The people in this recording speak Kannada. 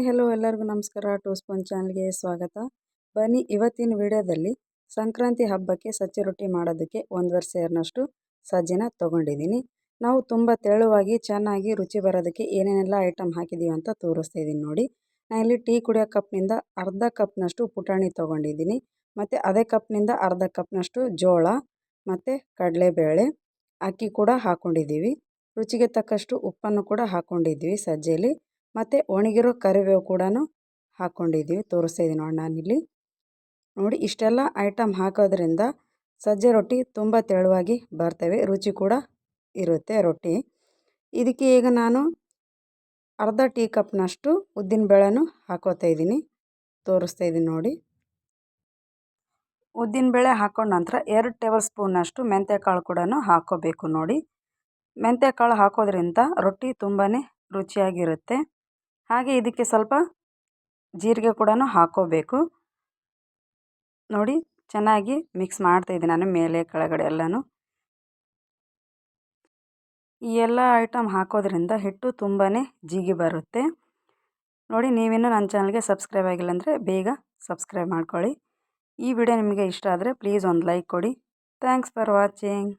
ನಮಸ್ಕಾರ. ಟೂ ಸ್ಪೂನ್ ಚಾನಲ್ಗೆ ಸ್ವಾಗತ. ಬನ್ನಿ, ಇವತ್ತಿನ ವಿಡಿಯೋದಲ್ಲಿ ಸಂಕ್ರಾಂತಿ ಹಬ್ಬಕ್ಕೆ ಸಜ್ಜೆ ರೊಟ್ಟಿ ಮಾಡೋದಕ್ಕೆ ಒಂದುವರೆ ಸೇರಿನಷ್ಟು ಸಜ್ಜೆನ ತೊಗೊಂಡಿದ್ದೀನಿ. ನಾವು ತುಂಬ ತೆಳುವಾಗಿ, ಚೆನ್ನಾಗಿ ರುಚಿ ಬರೋದಕ್ಕೆ ಏನೇನೆಲ್ಲ ಐಟಮ್ ಹಾಕಿದ್ದೀವಿ ಅಂತ ತೋರಿಸ್ತಾ ಇದ್ದೀನಿ ನೋಡಿ. ನಾನು ಇಲ್ಲಿ ಟೀ ಕುಡಿಯೋ ಕಪ್ನಿಂದ ಅರ್ಧ ಕಪ್ನಷ್ಟು ಪುಟಾಣಿ ತೊಗೊಂಡಿದ್ದೀನಿ. ಮತ್ತು ಅದೇ ಕಪ್ನಿಂದ ಅರ್ಧ ಕಪ್ನಷ್ಟು ಜೋಳ, ಮತ್ತು ಕಡಲೆಬೇಳೆ ಅಕ್ಕಿ ಕೂಡ ಹಾಕ್ಕೊಂಡಿದ್ದೀವಿ ರುಚಿಗೆ ತಕ್ಕಷ್ಟು ಉಪ್ಪನ್ನು ಕೂಡ ಹಾಕ್ಕೊಂಡಿದ್ವಿ ಸಜ್ಜೆಯಲ್ಲಿ ಮತ್ತು ಒಣಗಿರೋ ಕರಿಬೇವು ಕೂಡ ಹಾಕ್ಕೊಂಡಿದ್ದೀವಿ. ತೋರಿಸ್ತಾ ಇದ್ದೀನಿ ನೋಡಿ ನಾನಿಲ್ಲಿ. ನೋಡಿ, ಇಷ್ಟೆಲ್ಲ ಐಟಮ್ ಹಾಕೋದ್ರಿಂದ ಸಜ್ಜೆ ರೊಟ್ಟಿ ತುಂಬ ತೆಳುವಾಗಿ ಬರ್ತವೆ. ರುಚಿ ಕೂಡ ಇರುತ್ತೆ ರೊಟ್ಟಿ. ಇದಕ್ಕೆ ಈಗ ನಾನು ಅರ್ಧ ಟೀ ಕಪ್ನಷ್ಟು ಉದ್ದಿನಬೇಳೆನೂ ಹಾಕೋತಾ ಇದ್ದೀನಿ. ತೋರಿಸ್ತಾ ಇದ್ದೀನಿ ನೋಡಿ. ಉದ್ದಿನಬೇಳೆ ಹಾಕೊಂಡ ನಂತರ ಎರಡು ಟೇಬಲ್ ಸ್ಪೂನಷ್ಟು ಮೆಂತ್ಯಕಾಳು ಕೂಡ ಹಾಕ್ಕೋಬೇಕು ನೋಡಿ. ಮೆಂತ್ಯಕಾಳು ಹಾಕೋದ್ರಿಂದ ರೊಟ್ಟಿ ತುಂಬಾ ರುಚಿಯಾಗಿರುತ್ತೆ. ಹಾಗೆ ಇದಕ್ಕೆ ಸ್ವಲ್ಪ ಜೀರಿಗೆ ಕೂಡ ಹಾಕ್ಕೋಬೇಕು ನೋಡಿ, ಚೆನ್ನಾಗಿ ಮಿಕ್ಸ್ ಮಾಡ್ತಾ ಇದ್ದೀನಿ ನಾನು ಮೇಲೆ, ಕೆಳಗಡೆ ಎಲ್ಲನೂ. ಈ ಎಲ್ಲ ಐಟಮ್ ಹಾಕೋದ್ರಿಂದ ಹಿಟ್ಟು ತುಂಬಾ ಜಿಗಿ ಬರುತ್ತೆ. ನೋಡಿ, ನೀವಿನ್ನೂ ನನ್ನ ಚಾನಲ್ಗೆ ಸಬ್ಸ್ಕ್ರೈಬ್ ಆಗಿಲ್ಲ ಅಂದರೆ ಬೇಗ ಸಬ್ಸ್ಕ್ರೈಬ್ ಮಾಡ್ಕೊಳ್ಳಿ. ಈ ವಿಡಿಯೋ ನಿಮಗೆ ಇಷ್ಟ ಆದರೆ ಪ್ಲೀಸ್ ಒಂದು ಲೈಕ್ ಕೊಡಿ. Thanks for watching.